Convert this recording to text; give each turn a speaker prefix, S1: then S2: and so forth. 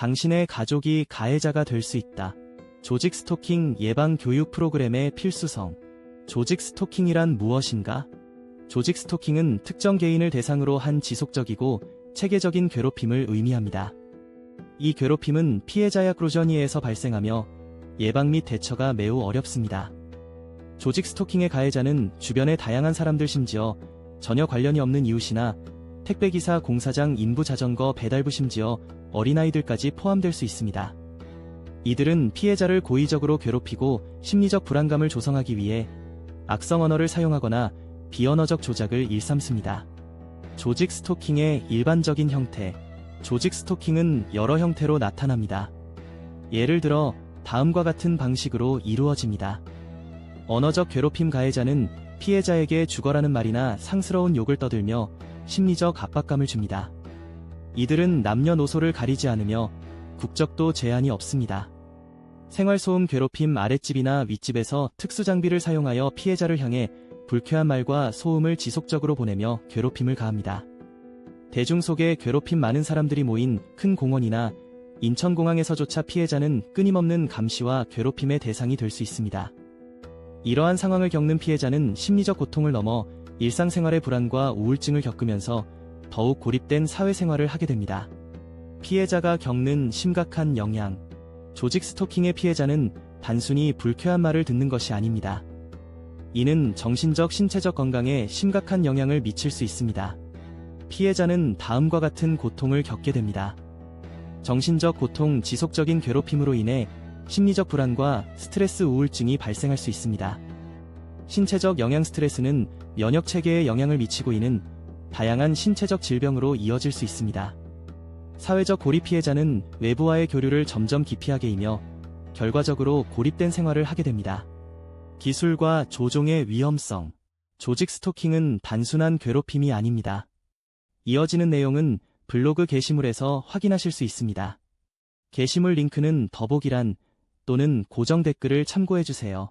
S1: 당신의 가족이 가해자가 될 수 있다. 조직 스토킹 예방 교육 프로그램의 필수성. 조직 스토킹이란 무엇인가? 조직 스토킹은 특정 개인을 대상으로 한 지속적이고 체계적인 괴롭힘을 의미합니다. 이 괴롭힘은 피해자야 그로저니에서 발생하며 예방 및 대처가 매우 어렵습니다. 조직 스토킹의 가해자는 주변의 다양한 사람들 심지어 전혀 관련이 없는 이웃이나 택배기사 공사장 인부 자전거 배달부 심지어 어린아이들까지 포함될 수 있습니다. 이들은 피해자를 고의적으로 괴롭히고 심리적 불안감을 조성하기 위해 악성 언어를 사용하거나 비언어적 조작을 일삼습니다. 조직 스토킹의 일반적인 형태. 조직 스토킹은 여러 형태로 나타납니다. 예를 들어 다음과 같은 방식으로 이루어집니다. 언어적 괴롭힘 가해자는 피해자에게 죽어라는 말이나 상스러운 욕을 떠들며 심리적 압박감을 줍니다. 이들은 남녀노소를 가리지 않으며 국적도 제한이 없습니다. 생활소음 괴롭힘 아랫집이나 윗집에서 특수장비를 사용하여 피해자를 향해 불쾌한 말과 소음을 지속적으로 보내며 괴롭힘을 가합니다. 대중 속에 괴롭힘 많은 사람들이 모인 큰 공원이나 인천공항에서조차 피해자는 끊임없는 감시와 괴롭힘의 대상이 될 수 있습니다. 이러한 상황을 겪는 피해자는 심리적 고통을 넘어 일상생활의 불안과 우울증을 겪으면서 더욱 고립된 사회생활을 하게 됩니다. 피해자가 겪는 심각한 영향. 조직 스토킹의 피해자는 단순히 불쾌한 말을 듣는 것이 아닙니다. 이는 정신적, 신체적 건강에 심각한 영향을 미칠 수 있습니다. 피해자는 다음과 같은 고통을 겪게 됩니다. 정신적 고통, 지속적인 괴롭힘으로 인해 심리적 불안과 스트레스 우울증이 발생할 수 있습니다. 신체적 영양 스트레스는 면역 체계에 영향을 미치고 있는 다양한 신체적 질병으로 이어질 수 있습니다. 사회적 고립 피해자는 외부와의 교류를 점점 기피하게 이며 결과적으로 고립된 생활을 하게 됩니다. 기술과 조종의 위험성. 조직 스토킹은 단순한 괴롭힘이 아닙니다. 이어지는 내용은 블로그 게시물에서 확인하실 수 있습니다. 게시물 링크는 더보기란 또는 고정 댓글을 참고해주세요.